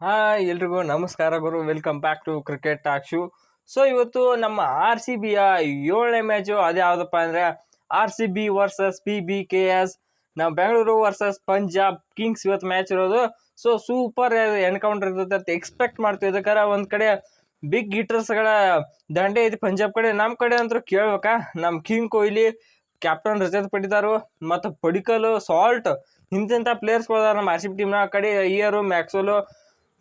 Hi ಎಲ್ರಿಗೂ ನಮಸ್ಕಾರ ಗುರು. Welcome back to cricket talk show so ಇವತ್ತು ನಮ್ಮ ಆರ್ ಸಿ ಬಿಯ ಏಳನೇ ಮ್ಯಾಚು ಅದು ಯಾವುದಪ್ಪ ಅಂದರೆ R C B versus P B K S ನಾವು ಬೆಂಗಳೂರು ವರ್ಸಸ್ ಪಂಜಾಬ್ ಕಿಂಗ್ಸ್ ಇವತ್ತು ಮ್ಯಾಚ್ ಇರೋದು. ಸೊ ಸೂಪರ್ ಎನ್ಕೌಂಟರ್ ಇರ್ತದೆ ಅಂತ ಎಕ್ಸ್ಪೆಕ್ಟ್ ಮಾಡ್ತೀವಿ. ಇದಕ್ಕಾರ ಒಂದು ಕಡೆ ಬಿಗ್ಗಳ ದಂಡೆ ಐತಿ ಪಂಜಾಬ್ ಕಡೆ. ನಮ್ಮ ಕಡೆ ಅಂತೂ ಕೇಳ್ಬೇಕಾ? ನಮ್ಮ ಕಿಂಗ್ ಕೊಹ್ಲಿ ಕ್ಯಾಪ್ಟನ್ ರಜತ್ ಪಡಿದಾರು ಮತ್ತು ಪಡಿಕಲು ಸಾಲ್ಟ್ ಇಂತಿಂಥ ಪ್ಲೇಯರ್ಸ್ಗಳಿದ್ದಾರೆ ನಮ್ಮ ಆರ್ ಸಿ ಬಿ ಟೀಮ್ನ ಕಡೆ. ಇಯರು ಮ್ಯಾಕ್ಸೋಲು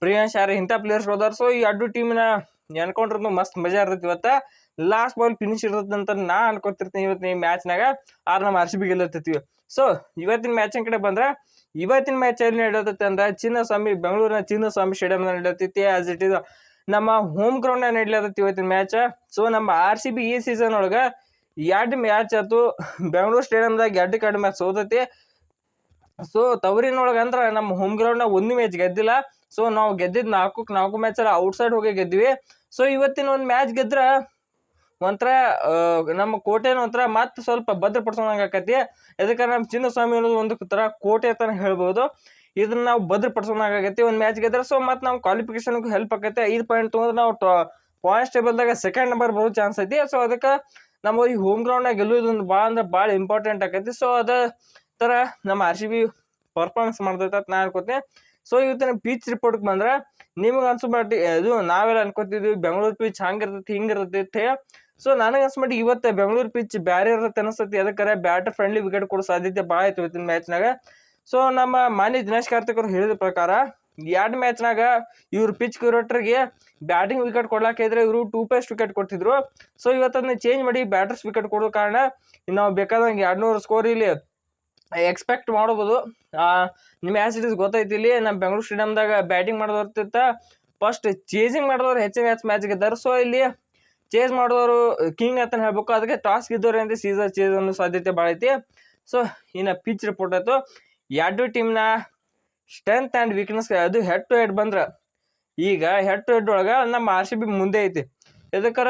ಪ್ರಿಯಾಂಶ್ ಯಾರು ಇಂಥ ಪ್ಲೇಯರ್ಸ್ ಹೋದಾರ ಸೊ ಈ ಅಡ್ಡು ಟೀಮ್ನ ಎನ್ಕೌಂಟ್ರ್ ಮಸ್ತ್ ಮಜಾ ಇರ್ತೈತಿ ಇವತ್ತು. ಲಾಸ್ಟ್ ಬಾಲ್ ಫಿನಿಶ್ ಇರ್ತೈತಿ ಅಂತ ನಾ ಅನ್ಕೊತಿರ್ತೀನಿ ಇವತ್ತಿನ ಈ ಮ್ಯಾಚ್ನಾಗ ಆರ್ ನಮ್ಮ ಆರ್ ಸಿ ಬಿ ಸೊ ಇವತ್ತಿನ ಮ್ಯಾಚಿನ ಕಡೆ ಬಂದ್ರೆ, ಇವತ್ತಿನ ಮ್ಯಾಚ್ ಎಲ್ಲಿ ನಡೆಯತೈತಿ ಅಂದ್ರೆ ಚಿನ್ನಸ್ವಾಮಿ, ಬೆಂಗಳೂರಿನ ಚಿನ್ನಸ್ವಾಮಿ ಸ್ಟೇಡಿಯಂ ನಡೆಯತೈತಿ ಆಸ್ ಇಟ್ ಇಸ್ ನಮ್ಮ ಹೋಮ್ ಗ್ರೌಂಡ್ ನಡೀಲತ್ತೈತಿ ಇವತ್ತಿನ ಮ್ಯಾಚ್ ಸೊ ನಮ್ಮ ಆರ್ ಸಿ ಬಿ ಈ ಸೀಸನ್ ಒಳಗೆ ಎರಡು ಮ್ಯಾಚ್ ಆಯ್ತು ಬೆಂಗಳೂರು ಸ್ಟೇಡಿಯಂದಾಗ ಎರಡು ಕಡೆ ಮ್ಯಾಚ್ ಸೋತೈತಿ. ಸೊ ತವರಿನೊಳಗೆ ಅಂದ್ರೆ ನಮ್ಮ ಹೋಮ್ ಗ್ರೌಂಡ್ನಾಗ ಒಂದು ಮ್ಯಾಚ್ ಗೆದ್ದಿಲ್ಲ. ಸೊ ನಾವು ಗೆದ್ದಿದ್ದು ನಾಲ್ಕು ನಾಲ್ಕು ಮ್ಯಾಚ್ ಔಟ್ ಸೈಡ್ ಹೋಗಿ ಗೆದ್ವಿ ಸೊ ಇವತ್ತಿನ ಒಂದು ಮ್ಯಾಚ್ ಗೆದ್ರ ಒಂಥರ ನಮ್ಮ ಕೋಟೆನ ಒಂಥರ ಮತ್ತೆ ಸ್ವಲ್ಪ ಭದ್ರಪಡಿಸೋಂಗೆ ಆಕತಿ. ಯಾಕಂದ್ರೆ ನಮ್ಮ ಚಿನ್ನಸ್ವಾಮಿ ಅನ್ನೋದು ಒಂದು ಥರ ಕೋಟೆ ಅಂತ ಹೇಳ್ಬೋದು. ಇದನ್ನ ನಾವು ಭದ್ರಪಡಿಸೋಂಗೆ ಆಗೈತಿ ಒಂದು ಮ್ಯಾಚ್ ಗೆದ್ರೆ ಸೊ ಮತ್ತೆ ನಾವು ಕ್ವಾಲಿಫಿಕೇಶನ್ಗೂ ಹೆಲ್ಪ್ ಆಕೈತೆ. ಐದು ಪಾಯಿಂಟ್ ತೊಗೊಂಡ್ರೆ ನಾವು ಪಾಯಿಂಟ್ಸ್ ಟೇಬಲ್ದಾಗ ಸೆಕೆಂಡ್ ನಂಬರ್ ಬರೋ ಚಾನ್ಸ್ ಐತಿ. ಸೊ ಅದಕ್ಕೆ ನಮ್ಮ ಈ ಹೋಮ್ ಗ್ರೌಂಡ್ನಾಗ ಗೆಲ್ಲೋದು ಭಾಳ ಅಂದ್ರೆ ಭಾಳ ಇಂಪಾರ್ಟೆಂಟ್ ಆಕೈತಿ. ಸೊ ಅದ ಥರ ನಮ್ಮ ಆರ್ ಸಿ ಬಿ ಪರ್ಫಾರ್ಮೆನ್ಸ್ ಮಾಡ್ತೈತೆ ಅಂತ ನಾ ಅನ್ಕೋತೀನಿ. ಸೊ ಇವತ್ತಿನ ಪಿಚ್ ರಿಪೋರ್ಟ್ಗೆ ಬಂದ್ರೆ ನಿಮ್ಗೆ ಮಾಡಿ ಇದು ನಾವೆಲ್ಲ ಅನ್ಕೋತಿದ್ವಿ, ಬೆಂಗಳೂರು ಪಿಚ್ ಹಂಗಿರ್ತೈತಿ ಹಿಂಗಿರ್ತೈತಿ ಸೊ ನನಗೆ ಅನ್ಸ್ಮಟ್ಟಿ ಇವತ್ತು ಬೆಂಗಳೂರು ಪಿಚ್ ಬ್ಯಾರೆ ಇರುತ್ತೆ ಅನಿಸ್ತೈತಿ. ಅದಕ್ಕೆ ಬ್ಯಾಟರ್ ಫ್ರೆಂಡ್ಲಿ ವಿಕೆಟ್ ಕೊಡೋ ಸಾಧ್ಯತೆ ಭಾಳ ಆಯ್ತು ಇವತ್ತಿನ ಮ್ಯಾಚ್ನಾಗ ಸೊ ನಮ್ಮ ಮಾನ್ಯ ದಿನೇಶ್ ಕಾರ್ತಿಕ್ ಅವರು ಹೇಳಿದ ಪ್ರಕಾರ ಎರಡು ಮ್ಯಾಚ್ನಾಗ ಇವ್ರು ಪಿಚ್ ಕ್ಯೂರೇಟರ್ಗೆ ಬ್ಯಾಟಿಂಗ್ ವಿಕೆಟ್ ಕೊಡ್ಲಾಕ ಇದ್ರೆ ಇವರು ಟೂ ಪೇಸ್ಟ್ ವಿಕೆಟ್ ಕೊಡ್ತಿದ್ರು ಸೊ ಇವತ್ತು ಚೇಂಜ್ ಮಾಡಿ ಬ್ಯಾಟರ್ಸ್ ವಿಕೆಟ್ ಕೊಡೋ ಕಾರಣ ನಾವು ಬೇಕಾದಂಗೆ ಎರಡು ನೂರು ಸ್ಕೋರ್ ಇಲ್ಲಿ ಎಕ್ಸ್ಪೆಕ್ಟ್ ಮಾಡ್ಬೋದು. ನಿಮ್ಮ ಇಟ್ ಇಸ್ ಗೊತ್ತೈತಿ ಇಲ್ಲಿ ನಮ್ಮ ಬೆಂಗಳೂರು ಸ್ಟೇಡಿಯಮ್ದಾಗ ಬ್ಯಾಟಿಂಗ್ ಮಾಡೋರ್ತಿತ್ತ ಫಸ್ಟ್ ಚೇಸಿಂಗ್ ಮಾಡಿದವ್ರು ಹೆಚ್ಚಿನ ಮ್ಯಾಚ್ ಮ್ಯಾಚ್ ಗೆದ್ದಾರೆ ಸೊ ಇಲ್ಲಿ. ಚೇಸ್ ಮಾಡಿದವರು ಕಿಂಗ್ ಅಂತ ಹೇಳ್ಬೇಕು ಅದಕ್ಕೆ ಟಾಸ್ ಗೆದ್ದವ್ರು ಅಂತ ಸೀಸರ್ ಚೇಸ್ ಅನ್ನೋ ಸಾಧ್ಯತೆ ಭಾಳ ಐತಿ. ಸೊ ಇನ್ನು ಪಿಚ್ ರಿಪೋರ್ಟ್ ಆಯಿತು. ಎರಡು ಟೀಮ್ನ ಸ್ಟ್ರೆಂತ್ ಆ್ಯಂಡ್ ವೀಕ್ನೆಸ್ ಅದು ಹೆಡ್ ಟು ಹೆಡ್ ಬಂದ್ರೆ, ಈಗ ಹೆಡ್ ಟು ಹೆಡ್ ಒಳಗೆ ನಮ್ಮ ಆರ್ ಸಿ ಬಿ ಮುಂದೆ ಐತಿ. ಇದಕ್ಕಾರ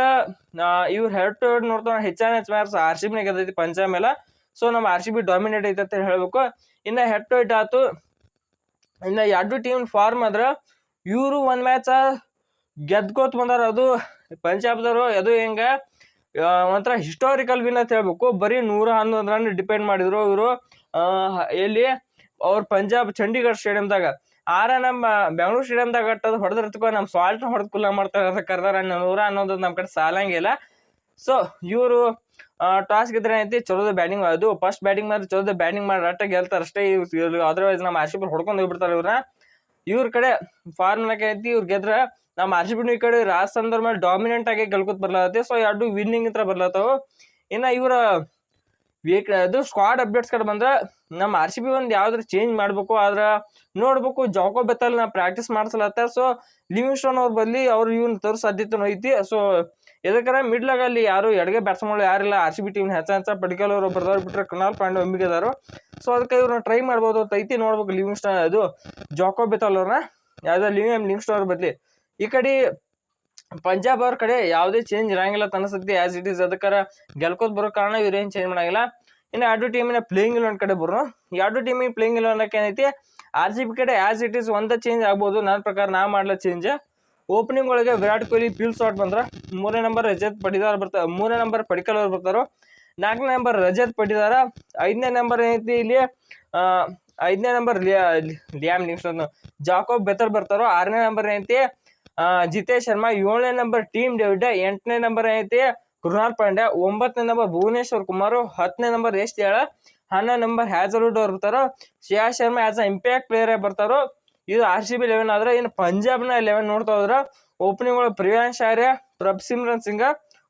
ಇವ್ರು ಹೆಡ್ ಟು ಹೆಡ್ ನೋಡ್ತಾರೆ, ಹೆಚ್ಚಾನ ಹೆಚ್ಚು ಮ್ಯಾಚ್ ಆರ್ ಸಿ ಬಿನೇ ಗೆದ್ದೈತಿ ಪಂಜಾಬ್ ಮೇಲೆ ಸೊ ನಮ್ಮ ಆರ್ ಸಿ ಬಿ ಡಾಮಿನೇಟ್ ಐತೆ ಅಂತ ಹೇಳ್ಬೇಕು. ಇನ್ನು ಹೆಡ್ ಟು ಹೆಡ್ ಆಯ್ತು ಇನ್ನು ಎರಡು ಟೀಮ್ ಫಾರ್ಮ್ ಆದ್ರೆ ಇವರು ಒಂದು ಮ್ಯಾಚ ಗೆದ್ಕೋತ್ ಬಂದಾರ. ಅದು ಪಂಜಾಬ್ದವರು, ಅದು ಹೆಂಗೆ? ಒಂಥರ ಹಿಸ್ಟೋರಿಕಲ್ ವಿನ್ ಅಂತ ಹೇಳ್ಬೇಕು. ಬರೀ ನೂರ ಹನ್ನೊಂದು ರನ್ ಡಿಪೆಂಡ್ ಮಾಡಿದ್ರು ಇವರು. ಎಲ್ಲಿ? ಅವ್ರ ಪಂಜಾಬ್ ಚಂಡೀಗಢ ಸ್ಟೇಡಿಯಂದಾಗ ಆರ ನಮ್ಮ ಬೆಂಗಳೂರು ಸ್ಟೇಡಿಯಮ್ದಾಗ ಅಟ್ಟದು ಹೊಡೆದಿರ್ತಕೋ ನಮ್ಮ ಸಾಲ್ಟ್ನ ಹೊಡೆದು ಕುಲ್ಲ ಮಾಡ್ತಾರೆ ಅಂತ ಕರ್ದಾರ. ನೂರ ಹನ್ನೊಂದು ನಮ್ಮ ಕಡೆ ಸಾಲಂಗಿಲ್ಲ. ಸೊ ಇವರು ಟಾಸ್ ಗೆದ್ರೆ ಏನೈತಿ? ಚಲೋದ ಬ್ಯಾಟಿಂಗ್ ಮಾಡೋದು ಫಸ್ಟ್ ಬ್ಯಾಟಿಂಗ್ ಮಾಡಿದ್ರೆ ಚಲೋದ ಬ್ಯಾಟಿಂಗ್ ಮಾಡಿ ರಟ್ಟ ಗೆಲ್ತಾರೆ ಅಷ್ಟೇ. ಇವ್ರು ಅದರ್ವೈಸ್ ನಮ್ಮ ಆರ್ ಹೊಡ್ಕೊಂಡು ಹೋಗ್ಬಿಡ್ತಾರೆ ಇವ್ರನ್ನ ಇವ್ರ ಕಡೆ ಫಾರ್ಮ್ ಐತಿ ಇವ್ರು ಗೆದ್ರೆ ನಮ್ಮ ಆರ್ ಈ ಕಡೆ ರಾಜಸ್ಥಾನದವ್ರ ಮೇಲೆ ಡಾಮಿನೆಂಟ್ ಆಗಿ ಗೆಲ್ಕೊತ ಬರ್ಲಾತಿ ಸೊ ಎರಡು ವಿನ್ನಿಂಗ್ ಹತ್ರ ಬರ್ಲತ್ತವು ಇನ್ನು ಇವರ ವೀಕ್ ಅದು ಸ್ಕ್ವಾಡ್ ಅಪ್ಡೇಟ್ಸ್ ಕಡೆ ಬಂದ್ರೆ ನಮ್ಮ ಆರ್ ಸಿ ಬಿ ಒಂದು ಯಾವ್ದಾರು ಚೇಂಜ್ ಮಾಡ್ಬೇಕು, ಆದ್ರೆ ನೋಡ್ಬೇಕು ಜಾಕೋ ಬೆತ್ತಲ್ ನಾ ಪ್ರಾಕ್ಟೀಸ್ ಮಾಡ್ಸಲತ್ತ ಸೊ ಲಿವಿಂಗ್ ಸ್ಟೋನ್ ಅವ್ರು ಬದಲಿ ಅವ್ರು ಇವ್ನ ತೋರ್ ಸಾಧ್ಯತೆ ಐತಿ. ಸೊ ಎದಕ್ಕಾರ ಮಿಡ್ಲಾಗ ಅಲ್ಲಿ ಯಾರು ಎಡಗೆ ಬ್ಯಾಟ್ಸ್ಮನ್ಗಳು ಯಾರಿಲ್ಲ ಆರ್ ಸಿ ಬಿ ಟೀಮ್ ಹೆಚ್ಚ ಹೆಚ್ಚ ಪಡಿಕಲ್ ಅವರು ಬರ್ದವ್ರು ಬಿಟ್ರೆ ಕೃಣಾಲ್ ಪಾಂಡೆ ಒಮ್ಮಿಗೆದಾರು. ಸೊ ಅದಕ್ಕೆ ಇವ್ರನ್ನ ಟ್ರೈ ಮಾಡ್ಬೋದು ಅಂತ ಐತಿ. ನೋಡ್ಬೇಕು ಲಿವಿಂಗ್ ಸ್ಟೋನ್ ಅದು ಜಾಕೋ ಬೆತ್ತಲ್ ಅವ್ರನ್ನ ಯಾವ್ದೋ ಲಿವಿಂಗ್ ಲಿವಿಂಗ್ ಸ್ಟೋನ್ ಅವ್ರ ಬದಲಿ. ಈ ಕಡೆ ಪಂಜಾಬ್ ಅವ್ರ ಕಡೆ ಯಾವುದೇ ಚೇಂಜ್ ಇರಂಗಿಲ್ಲ ಅನಿಸುತ್ತೆ ಆಸ್ ಇಟ್ ಈಸ್ ಅದಕ್ಕಾರ ಗೆಲ್ಕೋದ್ ಬರೋ ಕಾರಣ ಇವ್ರೇನು ಚೇಂಜ್ ಮಾಡಂಗಿಲ್ಲ. ಇನ್ನು ಎರಡು ಟೀಮಿನ ಪ್ಲೇಯಿಂಗ್ ಇಲೆವನ್ ಕಡೆ ಬರೋ ಎರಡು ಟೀಮಿಗೆ ಪ್ಲೇಯಿಂಗ್ ಇಲೆವನ್ಕ್ಕೆ ಏನೈತಿ ಆರ್ ಸಿ ಬಿ ಕಡೆ ಆಸ್ ಇಟ್ ಈಸ್ ಒಂದ ಚೇಂಜ್ ಆಗ್ಬೋದು. ನನ್ನ ಪ್ರಕಾರ ನಾ ಮಾಡ್ಲ ಚೇಂಜ್ ಓಪನಿಂಗ್ ಒಳಗೆ ವಿರಾಟ್ ಕೊಹ್ಲಿ ಪೀಲ್ ಶಾಟ್ ಬಂದ್ರೆ, ಮೂರನೇ ನಂಬರ್ ರಜತ್ ಪಡಿದಾರ್ ಬರ್ತಾರೆ ಮೂರನೇ ನಂಬರ್ ಪಡಿಕಲ್ ಅವ್ರು ಬರ್ತಾರೋ. ನಾಲ್ಕನೇ ನಂಬರ್ ರಜತ್ ಪಡಿದಾರ. ಐದನೇ ನಂಬರ್ ಏನೈತಿ ಇಲ್ಲಿ ಐದನೇ number Liam Livingstone Jacob Bethell ಬರ್ತಾರೋ, ಆರನೇ ನಂಬರ್ ಏನೈತಿ ಜಿತೇಶ್ ಶರ್ಮಾ ಏಳನೇ ನಂಬರ್ ಟೀಮ್ ಡೇವಿಡ್ ಎಂಟನೇ ನಂಬರ್ ಐತಿ. ಕೃಣಾಲ್ ಪಾಂಡ್ಯ ಒಂಬತ್ತನೇ ನಂಬರ್ ಭುವನೇಶ್ವರ್ ಕುಮಾರ್ ಹತ್ತನೇ ನಂಬರ್ ಎಷ್ಟು ಹೇಳ ಹನ್ನೊಂದು ನಂಬರ್ ಹ್ಯಾಜಲ್ವುಡ್ ಅವ್ರು ಬರ್ತಾರೋ. Shreya Sharma as a impact player ಬರ್ತಾರೋ. ಇದು ಆರ್ ಸಿ ಬಿ ಲೆವೆನ್ ಆದ್ರೆ ಇನ್ನು ಪಂಜಾಬ್ನ ಲೆವೆನ್ ನೋಡ್ತಾ ಹೋದ್ರೆ. ಓಪನಿಂಗ್ ಒಳಗೆ ಪ್ರಿಯಾಂಶ್ ಆರ್ಯ, ಪ್ರಭ್ ಸಿಮ್ರನ್ ಸಿಂಗ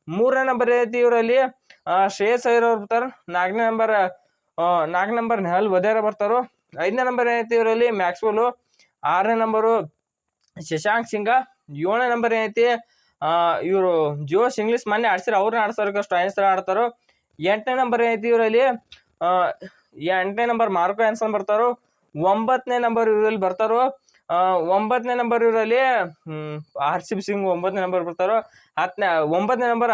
ಮೂರನೇ ನಂಬರ್ ಐತಿ ಇವರಲ್ಲಿ. ಶ್ರೇಯಸ್ ಅಯ್ಯರ್ ಅವ್ರು ಬರ್ತಾರೆ. ನಾಲ್ಕನೇ ನಂಬರ್ ನಾಲ್ಕು ನಂಬರ್ ನೆಹಲ್ ವದೇರ ಬರ್ತಾರೋ. ಐದನೇ ನಂಬರ್ ಏನೈತಿ ಇವರಲ್ಲಿ ಮ್ಯಾಕ್ಸ್ವೆಲ್. ಆರನೇ ನಂಬರು ಶಶಾಂಕ್ ಸಿಂಗ. ಏಳನೇ ನಂಬರ್ ಏನೈತಿ? ಇವರು ಜೋಸ್ ಇಂಗ್ಲಿಷ್ ಮೊನ್ನೆ ಆಡ್ಸಿರ ಅವ್ರನ್ನ ಆಡ್ಸೋರ್ಗೆ ಸ್ಟಾಯಿನ್ಸ್ ಆಡ್ತಾರೋ? ಎಂಟನೇ ನಂಬರ್ ಏನೈತಿ ಇವರಲ್ಲಿ? ಎಂಟನೇ ನಂಬರ್ ಮಾರ್ಕೋ ಆನ್ಸನ್ ಬರ್ತಾರೋ? ಒಂಬತ್ತನೇ ನಂಬರ್ ಇವರಲ್ಲಿ ಬರ್ತಾರೋ? ಒಂಬತ್ತನೇ ನಂಬರ್ ಇವರಲ್ಲಿ ಆರ್ ಸಿ ಬಿ ಸಿಂಗ್ ಒಂಬತ್ತನೇ ನಂಬರ್ ಬರ್ತಾರೋ? ಹತ್ತನೇ ಒಂಬತ್ತನೇ ನಂಬರ್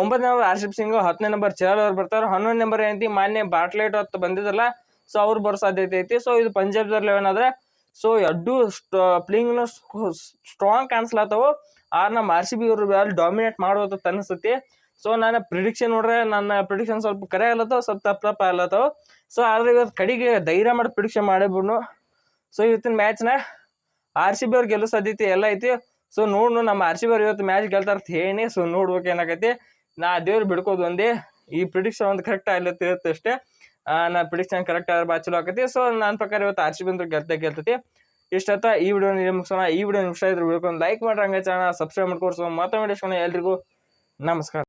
ಒಂಬತ್ತನೇ number R C B Singh, ಹತ್ತನೇ ನಂಬರ್ ಚಹಲ್ ಅವ್ರು ಬರ್ತಾರೋ? ಹನ್ನೊಂದು ನಂಬರ್ ಏನೈತಿ? ಮಾನ್ಯ ಬಾಟ್ಲೇಟ್ ಹೊತ್ತು ಬಂದಿದ್ದಲ್ಲ ಸೊ ಅವ್ರು ಬರೋ ಸಾಧ್ಯತೆ ಐತಿ. ಸೊ ಇದು ಪಂಜಾಬ್ದವ್ರ ಲೆವೆನ್ ಆದ್ರೆ ಸೊ ಎರಡು ಪ್ಲೇಯಿಂಗ್ನ ಸ್ಟ್ರಾಂಗ್ ಕಾಣಿಸ್ಲತ್ತವು ಆರ್ ನಮ್ಮ ಆರ್ ಸಿ ಬಿ ಅವರು ಅಲ್ಲಿ ಡಾಮಿನೇಟ್ ಮಾಡೋದು ಅನಿಸ್ತೈತಿ. ಸೊ ನಾನು ಪ್ರಿಡಿಕ್ಷನ್ ನೋಡ್ರೆ ನನ್ನ ಪ್ರಿಡಿಕ್ಷನ್ ಸ್ವಲ್ಪ ಕರೆ ಆಗ್ಲತ್ತವ ಸ್ವಲ್ಪ ತಪ್ಪ ತಪ್ಪ ಆಗ್ಲತ್ತವ ಸೊ ಆದ್ರೆ ಇವತ್ತು ಕಡೆಗೆ ಧೈರ್ಯ ಮಾಡಿ ಪ್ರಿಡಿಕ್ಷನ್ ಮಾಡಿಬಿಡ್ನು ಸೊ ಇವತ್ತಿನ ಮ್ಯಾಚ್ನ ಆರ್ ಸಿ ಬಿ ಅವ್ರು ಗೆಲ್ಲೋ ಸಾಧ್ಯತೆ ಎಲ್ಲ ಐತಿ. ಸೊ ನೋಡ್ನು ನಮ್ಮ ಆರ್ ಸಿ ಬಿ ಅವ್ರು ಇವತ್ತು ಮ್ಯಾಚ್ ಗೆಲ್ತಾರ ಅಂತ ಹೇಳಿ ಸೊ ನೋಡ್ಬೇಕು ಏನಾಗೈತಿ ನಾ ದೇವ್ರು ಬಿಡ್ಕೋದು ಒಂದೇ. ಈ ಪ್ರಿಡಿಕ್ಷನ್ ಒಂದು ಕರೆಕ್ಟ್ ಆಗ್ಲತ್ತಿರುತ್ತೆ ಅಷ್ಟೇ ನಾ ಪ್ರಿಡಿಕ್ಷನ್ ಕರೆಕ್ಟ್ ಆದ್ರೆ ಬಾ, ಚಲೋ ಆಕತಿ. ಸೊ ನನ್ನ ಪ್ರಕಾರ ಇವತ್ತು ಆರ್ ಸಿ ಬಿ ಅಂದ್ರೆ ಇಷ್ಟತ್ತ ಈ ವಿಡಿಯೋ ಮುಗಿಸೋಣ. ಈ ವಿಡಿಯೋ ಇಷ್ಟ ಇದ್ರೆ ವಿಡಿಯೋ ಲೈಕ್ ಮಾಡ್ರಿ ಹಂಗೆ ಚಾನಲ್ ಸಬ್ಸ್ಕ್ರೈಬ್ ಮಾಡ್ಕೊಡ್ಸೋ ವಿಡಿಯೋ ಎಲ್ರಿಗೂ. ನಮಸ್ಕಾರ.